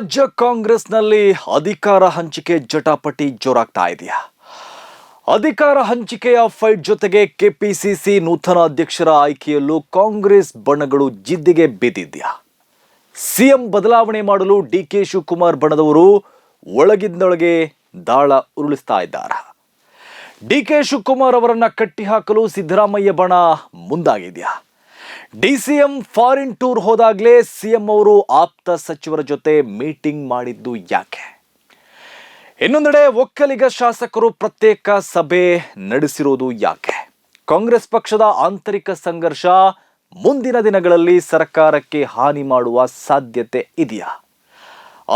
ರಾಜ್ಯ ಕಾಂಗ್ರೆಸ್ನಲ್ಲಿ ಅಧಿಕಾರ ಹಂಚಿಕೆ ಜಟಾಪಟಿ ಜೋರಾಗ್ತಾ ಇದೆಯಾ? ಅಧಿಕಾರ ಹಂಚಿಕೆಯ ಫೈಟ್ ಜೊತೆಗೆ ಕೆಪಿಸಿಸಿ ನೂತನ ಅಧ್ಯಕ್ಷರ ಆಯ್ಕೆಯಲ್ಲೂ ಕಾಂಗ್ರೆಸ್ ಬಣಗಳು ಜಿದ್ದಿಗೆ ಬಿದ್ದಿದ್ಯಾ? ಸಿಎಂ ಬದಲಾವಣೆ ಮಾಡಲು ಡಿ ಕೆ ಶಿವಕುಮಾರ್ ಬಣದವರು ಒಳಗಿಂದೊಳಗೆ ದಾಳ ಉರುಳಿಸ್ತಾ ಇದ್ದಾರೆ? ಡಿ ಕೆ ಶಿವಕುಮಾರ್ ಅವರನ್ನ ಕಟ್ಟಿಹಾಕಲು ಸಿದ್ದರಾಮಯ್ಯ ಬಣ ಮುಂದಾಗಿದೆಯಾ? ಡಿಸಿಎಂ ಫಾರಿನ್ ಟೂರ್ ಹೋದಾಗಲೇ ಸಿಎಂ ಅವರು ಆಪ್ತ ಸಚಿವರ ಜೊತೆ ಮೀಟಿಂಗ್ ಮಾಡಿದ್ದು ಯಾಕೆ? ಇನ್ನೊಂದೆಡೆ ಒಕ್ಕಲಿಗ ಶಾಸಕರು ಪ್ರತ್ಯೇಕ ಸಭೆ ನಡೆಸಿರೋದು ಯಾಕೆ? ಕಾಂಗ್ರೆಸ್ ಪಕ್ಷದ ಆಂತರಿಕ ಸಂಘರ್ಷ ಮುಂದಿನ ದಿನಗಳಲ್ಲಿ ಸರ್ಕಾರಕ್ಕೆ ಹಾನಿ ಮಾಡುವ ಸಾಧ್ಯತೆ ಇದೆಯಾ?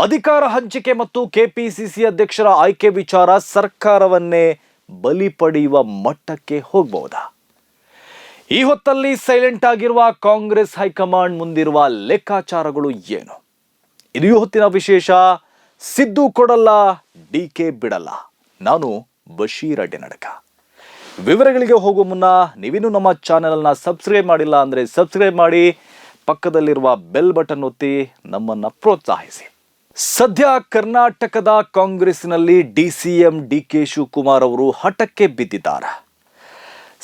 ಅಧಿಕಾರ ಹಂಚಿಕೆ ಮತ್ತು ಕೆಪಿಸಿಸಿ ಅಧ್ಯಕ್ಷರ ಆಯ್ಕೆ ವಿಚಾರ ಸರ್ಕಾರವನ್ನೇ ಬಲಿ ಪಡೆಯುವ ಮಟ್ಟಕ್ಕೆ ಹೋಗಬಹುದಾ? ಈ ಹೊತ್ತಲ್ಲಿ ಸೈಲೆಂಟ್ ಆಗಿರುವ ಕಾಂಗ್ರೆಸ್ ಹೈಕಮಾಂಡ್ ಮುಂದಿರುವ ಲೆಕ್ಕಾಚಾರಗಳು ಏನು? ಇದು ಹೊತ್ತಿನ ವಿಶೇಷ. ಸಿದ್ದು ಕೊಡಲ್ಲ, ಡಿ ಕೆ ಬಿಡಲ್ಲ. ನಾನು ಬಶೀರ್ ಅಡ್ಡೆನಡಕ ವಿವರಗಳಿಗೆ ಹೋಗುವ ಮುನ್ನ ನೀವಿನ್ನೂ ನಮ್ಮ ಚಾನೆಲ್ನ ಸಬ್ಸ್ಕ್ರೈಬ್ ಮಾಡಿಲ್ಲ ಅಂದರೆ ಸಬ್ಸ್ಕ್ರೈಬ್ ಮಾಡಿ, ಪಕ್ಕದಲ್ಲಿರುವ ಬೆಲ್ ಬಟನ್ ಒತ್ತಿ ನಮ್ಮನ್ನು ಪ್ರೋತ್ಸಾಹಿಸಿ. ಸದ್ಯ ಕರ್ನಾಟಕದ ಕಾಂಗ್ರೆಸ್ನಲ್ಲಿ D C M, D K Shivakumar ಅವರು ಹಠಕ್ಕೆ ಬಿದ್ದಿದ್ದಾರೆ.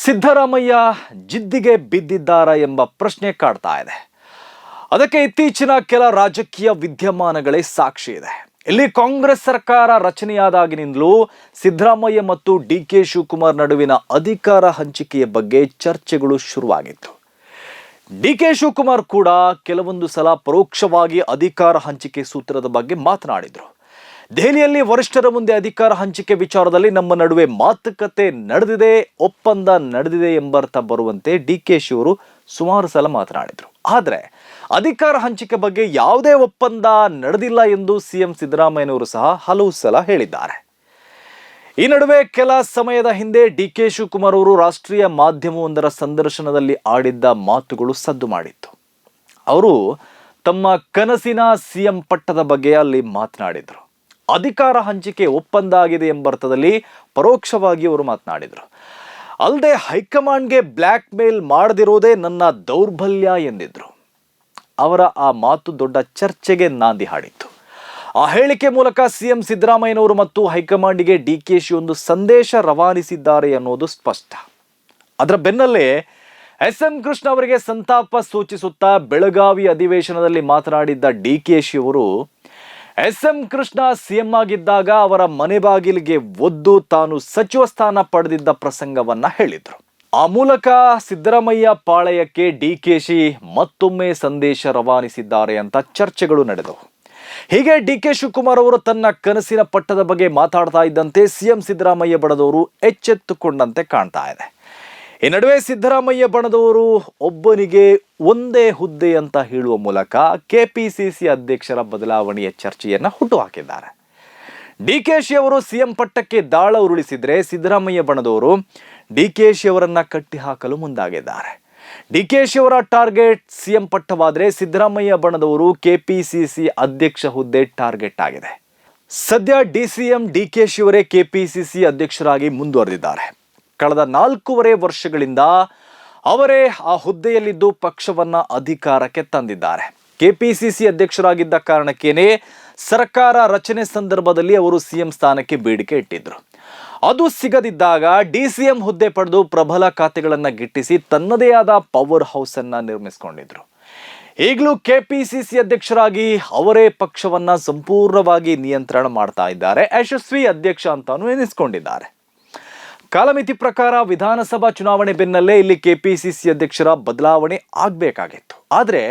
ಸಿದ್ದರಾಮಯ್ಯ ಜಿದ್ದಿಗೆ ಬಿದ್ದಿದ್ದಾರಾ ಎಂಬ ಪ್ರಶ್ನೆ ಕಾಡ್ತಾ ಇದೆ. ಅದಕ್ಕೆ ಇತ್ತೀಚಿನ ಕೆಲ ರಾಜಕೀಯ ವಿದ್ಯಮಾನಗಳೇ ಸಾಕ್ಷಿ ಇದೆ. ಇಲ್ಲಿ ಕಾಂಗ್ರೆಸ್ ಸರ್ಕಾರ ರಚನೆಯಾದಾಗಿನಿಂದಲೂ ಸಿದ್ದರಾಮಯ್ಯ ಮತ್ತು ಡಿ ಕೆ ಶಿವಕುಮಾರ್ ನಡುವಿನ ಅಧಿಕಾರ ಹಂಚಿಕೆಯ ಬಗ್ಗೆ ಚರ್ಚೆಗಳು ಶುರುವಾಗಿತ್ತು. ಡಿ ಕೆ ಶಿವಕುಮಾರ್ ಕೂಡ ಕೆಲವೊಂದು ಸಲ ಪರೋಕ್ಷವಾಗಿ ಅಧಿಕಾರ ಹಂಚಿಕೆ ಸೂತ್ರದ ಬಗ್ಗೆ ಮಾತನಾಡಿದ್ರು. ದೆಹಲಿಯಲ್ಲಿ ವರಿಷ್ಠರ ಮುಂದೆ ಅಧಿಕಾರ ಹಂಚಿಕೆ ವಿಚಾರದಲ್ಲಿ ನಮ್ಮ ನಡುವೆ ಮಾತುಕತೆ ನಡೆದಿದೆ, ಒಪ್ಪಂದ ನಡೆದಿದೆ ಎಂಬರ್ಥ ಬರುವಂತೆ ಡಿ ಕೆ ಶಿವರು ಸುಮಾರು ಸಲ ಮಾತನಾಡಿದರು. ಆದರೆ ಅಧಿಕಾರ ಹಂಚಿಕೆ ಬಗ್ಗೆ ಯಾವುದೇ ಒಪ್ಪಂದ ನಡೆದಿಲ್ಲ ಎಂದು ಸಿಎಂ ಸಿದ್ದರಾಮಯ್ಯನವರು ಸಹ ಹಲವು ಸಲ ಹೇಳಿದ್ದಾರೆ. ಈ ನಡುವೆ ಕೆಲ ಸಮಯದ ಹಿಂದೆ ಡಿ ಕೆ ಶಿವಕುಮಾರ್ ಅವರು ರಾಷ್ಟ್ರೀಯ ಮಾಧ್ಯಮವೊಂದರ ಸಂದರ್ಶನದಲ್ಲಿ ಆಡಿದ್ದ ಮಾತುಗಳು ಸದ್ದು ಮಾಡಿತ್ತು. ಅವರು ತಮ್ಮ ಕನಸಿನ ಸಿಎಂ ಪಟ್ಟದ ಬಗ್ಗೆ ಅಲ್ಲಿ ಮಾತನಾಡಿದರು. ಅಧಿಕಾರ ಹಂಚಿಕೆ ಒಪ್ಪಂದ ಆಗಿದೆ ಎಂಬರ್ಥದಲ್ಲಿ ಪರೋಕ್ಷವಾಗಿ ಅವರು ಮಾತನಾಡಿದರು. ಅಲ್ಲದೆ ಹೈಕಮಾಂಡ್ಗೆ ಬ್ಲ್ಯಾಕ್ ಮೇಲ್ ಮಾಡದಿರೋದೇ ನನ್ನ ದೌರ್ಬಲ್ಯ ಎಂದಿದ್ರು. ಅವರ ಆ ಮಾತು ದೊಡ್ಡ ಚರ್ಚೆಗೆ ನಾಂದಿ ಹಾಡಿತ್ತು. ಆ ಹೇಳಿಕೆ ಮೂಲಕ ಸಿಎಂ ಸಿದ್ದರಾಮಯ್ಯನವರು ಮತ್ತು ಹೈಕಮಾಂಡಿಗೆ ಡಿ ಕೆ ಶಿ ಒಂದು ಸಂದೇಶ ರವಾನಿಸಿದ್ದಾರೆ ಅನ್ನೋದು ಸ್ಪಷ್ಟ. ಅದರ ಬೆನ್ನಲ್ಲೇ ಎಸ್ ಎಂ ಕೃಷ್ಣ ಅವರಿಗೆ ಸಂತಾಪ ಸೂಚಿಸುತ್ತಾ ಬೆಳಗಾವಿ ಅಧಿವೇಶನದಲ್ಲಿ ಮಾತನಾಡಿದ್ದ ಡಿ ಕೆ ಶಿ ಅವರು ಎಸ್ ಎಂ ಕೃಷ್ಣ ಸಿಎಂ ಆಗಿದ್ದಾಗ ಅವರ ಮನೆ ಬಾಗಿಲಿಗೆ ಒದ್ದು ತಾನು ಸಚಿವ ಸ್ಥಾನ ಪಡೆದಿದ್ದ ಪ್ರಸಂಗವನ್ನ ಹೇಳಿದ್ರು. ಆ ಮೂಲಕ ಸಿದ್ದರಾಮಯ್ಯ ಪಾಳಯಕ್ಕೆ ಡಿ ಕೆ ಶಿ ಮತ್ತೊಮ್ಮೆ ಸಂದೇಶ ರವಾನಿಸಿದ್ದಾರೆ ಅಂತ ಚರ್ಚೆಗಳು ನಡೆದವು. ಹೀಗೆ ಡಿ ಕೆ ಶಿವಕುಮಾರ್ ಅವರು ತನ್ನ ಕನಸಿನ ಪಟ್ಟದ ಬಗ್ಗೆ ಮಾತಾಡ್ತಾ ಇದ್ದಂತೆ ಸಿಎಂ ಸಿದ್ದರಾಮಯ್ಯ ಬಡದವರು ಎಚ್ಚೆತ್ತುಕೊಂಡಂತೆ ಕಾಣ್ತಾ ಇದೆ. ಈ ನಡುವೆ ಸಿದ್ದರಾಮಯ್ಯ ಬಣದವರು ಒಬ್ಬನಿಗೆ ಒಂದೇ ಹುದ್ದೆ ಅಂತ ಹೇಳುವ ಮೂಲಕ ಕೆಪಿಸಿಸಿ ಅಧ್ಯಕ್ಷರ ಬದಲಾವಣೆಯ ಚರ್ಚೆಯನ್ನ ಹುಟ್ಟುಹಾಕಿದ್ದಾರೆ. ಡಿ ಕೆ ಶಿ ಅವರು ಸಿಎಂ ಪಟ್ಟಕ್ಕೆ ದಾಳ ಉರುಳಿಸಿದ್ರೆ ಸಿದ್ದರಾಮಯ್ಯ ಬಣದವರು ಡಿ ಕೆ ಶಿ ಅವರನ್ನ ಕಟ್ಟಿ ಹಾಕಲು ಮುಂದಾಗಿದ್ದಾರೆ. ಡಿ ಕೆ ಶಿ ಅವರ ಟಾರ್ಗೆಟ್ ಸಿಎಂ ಪಟ್ಟವಾದ್ರೆ ಸಿದ್ದರಾಮಯ್ಯ ಬಣದವರು ಕೆಪಿಸಿಸಿ ಅಧ್ಯಕ್ಷ ಹುದ್ದೆ ಟಾರ್ಗೆಟ್ ಆಗಿದೆ. ಸದ್ಯ D C M D K Shi ಅವರೇ ಕೆಪಿಸಿಸಿ ಅಧ್ಯಕ್ಷರಾಗಿ ಮುಂದುವರೆದಿದ್ದಾರೆ. ಕಳೆದ ನಾಲ್ಕೂವರೆ ವರ್ಷಗಳಿಂದ ಅವರೇ ಆ ಹುದ್ದೆಯಲ್ಲಿದ್ದು ಪಕ್ಷವನ್ನ ಅಧಿಕಾರಕ್ಕೆ ತಂದಿದ್ದಾರೆ. ಕೆಪಿಸಿಸಿ ಅಧ್ಯಕ್ಷರಾಗಿದ್ದ ಕಾರಣಕ್ಕೇನೆ ಸರ್ಕಾರ ರಚನೆ ಸಂದರ್ಭದಲ್ಲಿ ಅವರು ಸಿಎಂ ಸ್ಥಾನಕ್ಕೆ ಬೇಡಿಕೆ ಇಟ್ಟಿದ್ರು. ಅದು ಸಿಗದಿದ್ದಾಗ ಡಿ ಸಿ ಎಂ ಹುದ್ದೆ ಪಡೆದು ಪ್ರಬಲ ಖಾತೆಗಳನ್ನು ಗಿಟ್ಟಿಸಿ ತನ್ನದೇ ಆದ ಪವರ್ ಹೌಸ್ ಅನ್ನ ನಿರ್ಮಿಸಿಕೊಂಡಿದ್ರು. ಈಗಲೂ ಸಿ ಅಧ್ಯಕ್ಷರಾಗಿ ಅವರೇ ಪಕ್ಷವನ್ನ ಸಂಪೂರ್ಣವಾಗಿ ನಿಯಂತ್ರಣ ಮಾಡ್ತಾ ಇದ್ದಾರೆ. ಯಶಸ್ವಿ ಅಧ್ಯಕ್ಷ ಅಂತಾನು ಎನಿಸ್ಕೊಂಡಿದ್ದಾರೆ. ಕಾಲಮಿತಿ ಪ್ರಕಾರ ವಿಧಾನಸಭಾ ಚುನಾವಣೆ ಬೆನ್ನಲ್ಲೇ ಇಲ್ಲಿ ಕೆಪಿಸಿಸಿ ಅಧ್ಯಕ್ಷರ ಬದಲಾವಣೆ ಆಗಬೇಕಾಗಿತ್ತು. ಆದರೆ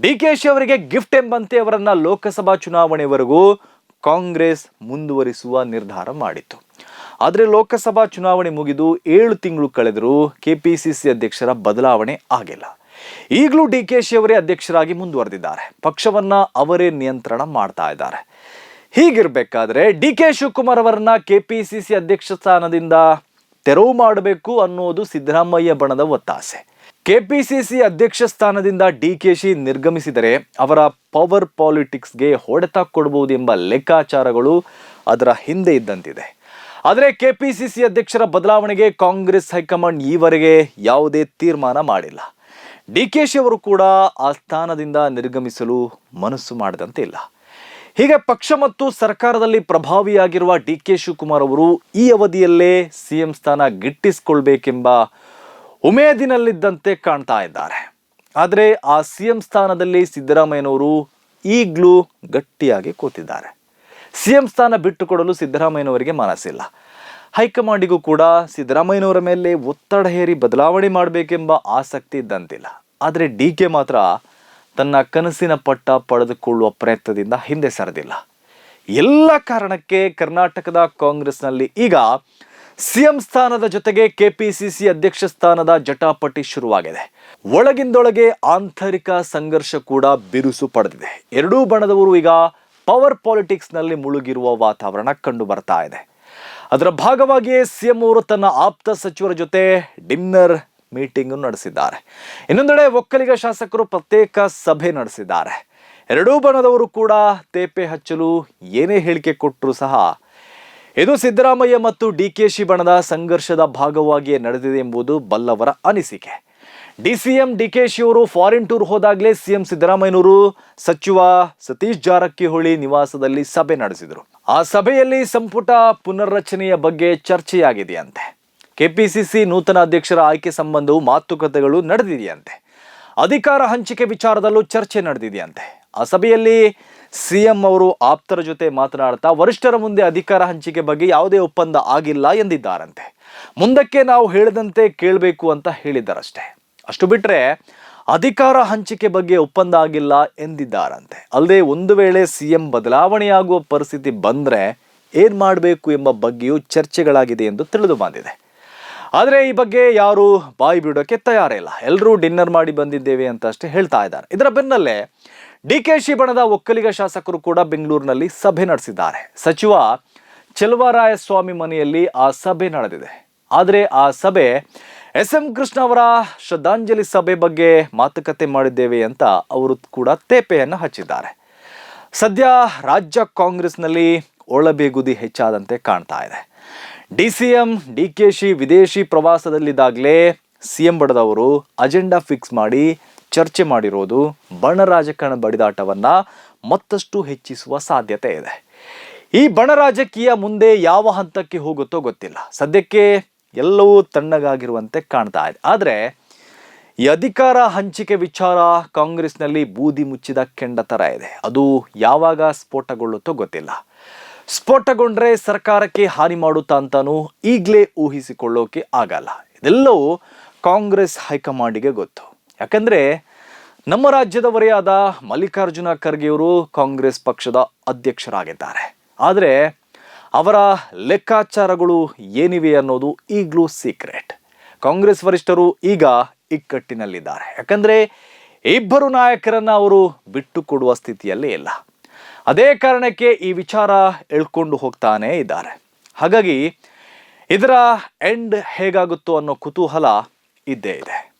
ಡಿ ಕೆ ಶಿ ಅವರಿಗೆ ಗಿಫ್ಟ್ ಎಂಬಂತೆ ಅವರನ್ನ ಲೋಕಸಭಾ ಚುನಾವಣೆವರೆಗೂ ಕಾಂಗ್ರೆಸ್ ಮುಂದುವರಿಸುವ ನಿರ್ಧಾರ ಮಾಡಿತ್ತು. ಆದರೆ ಲೋಕಸಭಾ ಚುನಾವಣೆ ಮುಗಿದು ಏಳು ತಿಂಗಳು ಕಳೆದರೂ ಕೆಪಿಸಿಸಿ ಅಧ್ಯಕ್ಷರ ಬದಲಾವಣೆ ಆಗಿಲ್ಲ. ಈಗಲೂ ಡಿ ಕೆ ಶಿ ಅಧ್ಯಕ್ಷರಾಗಿ ಮುಂದುವರೆದಿದ್ದಾರೆ. ಪಕ್ಷವನ್ನ ಅವರೇ ನಿಯಂತ್ರಣ ಮಾಡ್ತಾ ಇದ್ದಾರೆ. ಹೀಗಿರಬೇಕಾದ್ರೆ ಡಿ ಕೆ ಶಿವಕುಮಾರ್ ಅವರನ್ನ ಕೆಪಿಸಿಸಿ ಅಧ್ಯಕ್ಷ ಸ್ಥಾನದಿಂದ ತೆರವು ಮಾಡಬೇಕು ಅನ್ನೋದು ಸಿದ್ದರಾಮಯ್ಯ ಬಣದ ಒತ್ತಾಸೆ. ಕೆಪಿಸಿಸಿ ಅಧ್ಯಕ್ಷ ಸ್ಥಾನದಿಂದ ಡಿ ಕೆ ಶಿ ನಿರ್ಗಮಿಸಿದರೆ ಅವರ ಪವರ್ ಪಾಲಿಟಿಕ್ಸ್ಗೆ ಹೊಡೆತ ಕೊಡಬಹುದು ಎಂಬ ಲೆಕ್ಕಾಚಾರಗಳು ಅದರ ಹಿಂದೆ ಇದ್ದಂತಿದೆ. ಆದರೆ ಕೆಪಿಸಿಸಿ ಅಧ್ಯಕ್ಷರ ಬದಲಾವಣೆಗೆ ಕಾಂಗ್ರೆಸ್ ಹೈಕಮಾಂಡ್ ಈವರೆಗೆ ಯಾವುದೇ ತೀರ್ಮಾನ ಮಾಡಿಲ್ಲ. ಡಿ ಕೆ ಶಿ ಅವರು ಕೂಡ ಆ ಸ್ಥಾನದಿಂದ ನಿರ್ಗಮಿಸಲು ಮನಸ್ಸು ಮಾಡಿದಂತೆ ಇಲ್ಲ ಹೀಗೆ ಪಕ್ಷ ಮತ್ತು ಸರ್ಕಾರದಲ್ಲಿ ಪ್ರಭಾವಿಯಾಗಿರುವ ಡಿ ಕೆ ಶಿವಕುಮಾರ್ ಅವರು ಈ ಅವಧಿಯಲ್ಲೇ ಸಿಎಂ ಸ್ಥಾನ ಗಿಟ್ಟಿಸಿಕೊಳ್ಬೇಕೆಂಬ ಉಮೇದಿನಲ್ಲಿದ್ದಂತೆ ಕಾಣ್ತಾ ಇದ್ದಾರೆ. ಆದರೆ ಆ ಸಿಎಂ ಸ್ಥಾನದಲ್ಲಿ ಸಿದ್ದರಾಮಯ್ಯನವರು ಈಗಲೂ ಗಟ್ಟಿಯಾಗಿ ಕೂತಿದ್ದಾರೆ. ಸಿಎಂ ಸ್ಥಾನ ಬಿಟ್ಟುಕೊಡಲು ಸಿದ್ದರಾಮಯ್ಯನವರಿಗೆ ಮನಸ್ಸಿಲ್ಲ. ಹೈಕಮಾಂಡಿಗೂ ಕೂಡ ಸಿದ್ದರಾಮಯ್ಯನವರ ಮೇಲೆ ಒತ್ತಡ ಹೇರಿ ಬದಲಾವಣೆ ಮಾಡಬೇಕೆಂಬ ಆಸಕ್ತಿ ಇದ್ದಂತಿಲ್ಲ. ಆದರೆ ಡಿ ಕೆ ಮಾತ್ರ ತನ್ನ ಕನಸಿನ ಪಟ್ಟ ಪಡೆದುಕೊಳ್ಳುವ ಪ್ರಯತ್ನದಿಂದ ಹಿಂದೆ ಸರದಿಲ್ಲ. ಎಲ್ಲ ಕಾರಣಕ್ಕೆ ಕರ್ನಾಟಕದ ಕಾಂಗ್ರೆಸ್ನಲ್ಲಿ ಈಗ ಸಿಎಂ ಸ್ಥಾನದ ಜೊತೆಗೆ ಕೆಪಿಸಿಸಿ ಅಧ್ಯಕ್ಷ ಸ್ಥಾನದ ಜಟಾಪಟಿ ಶುರುವಾಗಿದೆ. ಒಳಗಿಂದೊಳಗೆ ಆಂತರಿಕ ಸಂಘರ್ಷ ಕೂಡ ಬಿರುಸು ಪಡೆದಿದೆ. ಎರಡೂ ಬಣದವರು ಈಗ ಪವರ್ ಪಾಲಿಟಿಕ್ಸ್ನಲ್ಲಿ ಮುಳುಗಿರುವ ವಾತಾವರಣ ಕಂಡು ಬರ್ತಾ ಇದೆ. ಅದರ ಭಾಗವಾಗಿಯೇ ಸಿಎಂ ಅವರು ತನ್ನ ಆಪ್ತ ಸಚಿವರ ಜೊತೆ ಡಿನ್ನರ್ ಮೀಟಿಂಗ್ ನಡೆಸಿದ್ದಾರೆ. ಇನ್ನೊಂದೆಡೆ ಒಕ್ಕಲಿಗ ಶಾಸಕರು ಪ್ರತ್ಯೇಕ ಸಭೆ ನಡೆಸಿದ್ದಾರೆ. ಎರಡೂ ಬಣದವರು ಕೂಡ ತೇಪೆ ಹಚ್ಚಲು ಏನೇ ಹೇಳಿಕೆ ಕೊಟ್ಟರೂ ಸಹ ಇದು ಸಿದ್ದರಾಮಯ್ಯ ಮತ್ತು ಡಿ ಕೆ ಶಿ ಬಣದ ಸಂಘರ್ಷದ ಭಾಗವಾಗಿಯೇ ನಡೆದಿದೆ ಎಂಬುದು ಬಲ್ಲವರ ಅನಿಸಿಕೆ. ಡಿಸಿಎಂ ಡಿ ಕೆ ಶಿ ಅವರು ಫಾರಿನ್ ಟೂರ್ ಹೋದಾಗಲೇ ಸಿಎಂ ಸಿದ್ದರಾಮಯ್ಯನವರು ಸಚಿವ ಸತೀಶ್ ಜಾರಕಿಹೊಳಿ ನಿವಾಸದಲ್ಲಿ ಸಭೆ ನಡೆಸಿದರು. ಆ ಸಭೆಯಲ್ಲಿ ಸಂಪುಟ ಪುನರ್ರಚನೆಯ ಬಗ್ಗೆ ಚರ್ಚೆಯಾಗಿದೆಯಂತೆ. ಕೆಪಿಸಿಸಿ ನೂತನ ಅಧ್ಯಕ್ಷರ ಆಯ್ಕೆ ಸಂಬಂಧವು ಮಾತುಕತೆಗಳು ನಡೆದಿದೆಯಂತೆ. ಅಧಿಕಾರ ಹಂಚಿಕೆ ವಿಚಾರದಲ್ಲೂ ಚರ್ಚೆ ನಡೆದಿದೆಯಂತೆ. ಆ ಸಭೆಯಲ್ಲಿ ಸಿಎಂ ಅವರು ಆಪ್ತರ ಜೊತೆ ಮಾತನಾಡ್ತಾ ವರಿಷ್ಠರ ಮುಂದೆ ಅಧಿಕಾರ ಹಂಚಿಕೆ ಬಗ್ಗೆ ಯಾವುದೇ ಒಪ್ಪಂದ ಆಗಿಲ್ಲ ಎಂದಿದ್ದಾರಂತೆ. ಮುಂದಕ್ಕೆ ನಾವು ಹೇಳಿದಂತೆ ಕೇಳಬೇಕು ಅಂತ ಹೇಳಿದ್ದಾರಷ್ಟೇ. ಅಷ್ಟು ಬಿಟ್ಟರೆ ಅಧಿಕಾರ ಹಂಚಿಕೆ ಬಗ್ಗೆ ಒಪ್ಪಂದ ಆಗಿಲ್ಲ ಎಂದಿದ್ದಾರಂತೆ. ಅಲ್ಲದೆ ಒಂದು ವೇಳೆ ಸಿಎಂ ಬದಲಾವಣೆಯಾಗುವ ಪರಿಸ್ಥಿತಿ ಬಂದರೆ ಏನು ಮಾಡಬೇಕು ಎಂಬ ಬಗ್ಗೆಯೂ ಚರ್ಚೆಗಳಾಗಿದೆ ಎಂದು ತಿಳಿದು ಬಂದಿದೆ. ಆದರೆ ಈ ಬಗ್ಗೆ ಯಾರು ಬಾಯಿ ಬಿಡೋಕ್ಕೆ ತಯಾರಿಲ್ಲ ಎಲ್ಲರೂ ಡಿನ್ನರ್ ಮಾಡಿ ಬಂದಿದ್ದೇವೆ ಅಂತ ಅಷ್ಟೇ ಹೇಳ್ತಾ ಇದ್ದಾರೆ. ಇದರ ಬೆನ್ನಲ್ಲೇ ಡಿ ಕೆ ಶಿ ಬಣದ ಒಕ್ಕಲಿಗ ಶಾಸಕರು ಕೂಡ ಬೆಂಗಳೂರಿನಲ್ಲಿ ಸಭೆ ನಡೆಸಿದ್ದಾರೆ. ಸಚಿವ ಚೆಲುವರಾಯಸ್ವಾಮಿ ಮನೆಯಲ್ಲಿ ಆ ಸಭೆ ನಡೆದಿದೆ. ಆದರೆ ಆ ಸಭೆ ಎಸ್ ಎಂ ಕೃಷ್ಣ ಅವರ ಶ್ರದ್ಧಾಂಜಲಿ ಸಭೆ ಬಗ್ಗೆ ಮಾತುಕತೆ ಮಾಡಿದ್ದೇವೆ ಅಂತ ಅವರು ಕೂಡ ತೇಪೆಯನ್ನು ಹಚ್ಚಿದ್ದಾರೆ. ಸದ್ಯ ರಾಜ್ಯ ಕಾಂಗ್ರೆಸ್ನಲ್ಲಿ ಒಳಬೇಗುದಿ ಹೆಚ್ಚಾದಂತೆ ಕಾಣ್ತಾ ಇದೆ. D C M D K Shi ವಿದೇಶಿ ಪ್ರವಾಸದಲ್ಲಿದ್ದಾಗಲೇ ಸಿ ಎಂ ಬಡದವರು ಅಜೆಂಡಾ ಫಿಕ್ಸ್ ಮಾಡಿ ಚರ್ಚೆ ಮಾಡಿರೋದು ಬಣ ರಾಜಕಾರಣ ಬಡಿದಾಟವನ್ನು ಮತ್ತಷ್ಟು ಹೆಚ್ಚಿಸುವ ಸಾಧ್ಯತೆ ಇದೆ. ಈ ಬಣ ರಾಜಕೀಯ ಮುಂದೆ ಯಾವ ಹಂತಕ್ಕೆ ಹೋಗುತ್ತೋ ಗೊತ್ತಿಲ್ಲ. ಸದ್ಯಕ್ಕೆ ಎಲ್ಲವೂ ತಣ್ಣಗಾಗಿರುವಂತೆ ಕಾಣ್ತಾ ಇದೆ. ಆದರೆ ಈ ಅಧಿಕಾರ ಹಂಚಿಕೆ ವಿಚಾರ ಕಾಂಗ್ರೆಸ್ನಲ್ಲಿ ಬೂದಿ ಮುಚ್ಚಿದ ಕೆಂಡ ಥರ ಇದೆ. ಅದು ಯಾವಾಗ ಸ್ಫೋಟಗೊಳ್ಳುತ್ತೋ ಗೊತ್ತಿಲ್ಲ. ಸ್ಫೋಟಗೊಂಡ್ರೆ ಸರ್ಕಾರಕ್ಕೆ ಹಾನಿ ಮಾಡುತ್ತಾ ಅಂತಾನೂ ಈಗಲೇ ಊಹಿಸಿಕೊಳ್ಳೋಕೆ ಆಗಲ್ಲ. ಇದೆಲ್ಲವೂ ಕಾಂಗ್ರೆಸ್ ಹೈಕಮಾಂಡಿಗೆ ಗೊತ್ತು. ಯಾಕಂದ್ರೆ ನಮ್ಮ ರಾಜ್ಯದವರೇ ಆದ ಮಲ್ಲಿಕಾರ್ಜುನ ಖರ್ಗೆಯವರು ಕಾಂಗ್ರೆಸ್ ಪಕ್ಷದ ಅಧ್ಯಕ್ಷರಾಗಿದ್ದಾರೆ. ಆದರೆ ಅವರ ಲೆಕ್ಕಾಚಾರಗಳು ಏನಿವೆ ಅನ್ನೋದು ಈಗಲೂ ಸೀಕ್ರೆಟ್. ಕಾಂಗ್ರೆಸ್ ವರಿಷ್ಠರು ಈಗ ಇಕ್ಕಟ್ಟಿನಲ್ಲಿದ್ದಾರೆ. ಯಾಕಂದರೆ ಇಬ್ಬರು ನಾಯಕರನ್ನು ಅವರು ಬಿಟ್ಟುಕೊಡುವ ಸ್ಥಿತಿಯಲ್ಲೇ ಸ್ಥಿತಿಯಲ್ಲಿ ಇಲ್ಲ. ಅದೇ ಕಾರಣಕ್ಕೆ ಈ ವಿಚಾರ ಎಳ್ಕೊಂಡು ಹೋಗ್ತಾನೇ ಇದ್ದಾರೆ. ಹಾಗಾಗಿ ಇದರ ಎಂಡ್ ಹೇಗಾಗುತ್ತೋ ಅನ್ನೋ ಕುತೂಹಲ ಇದ್ದೇ ಇದೆ.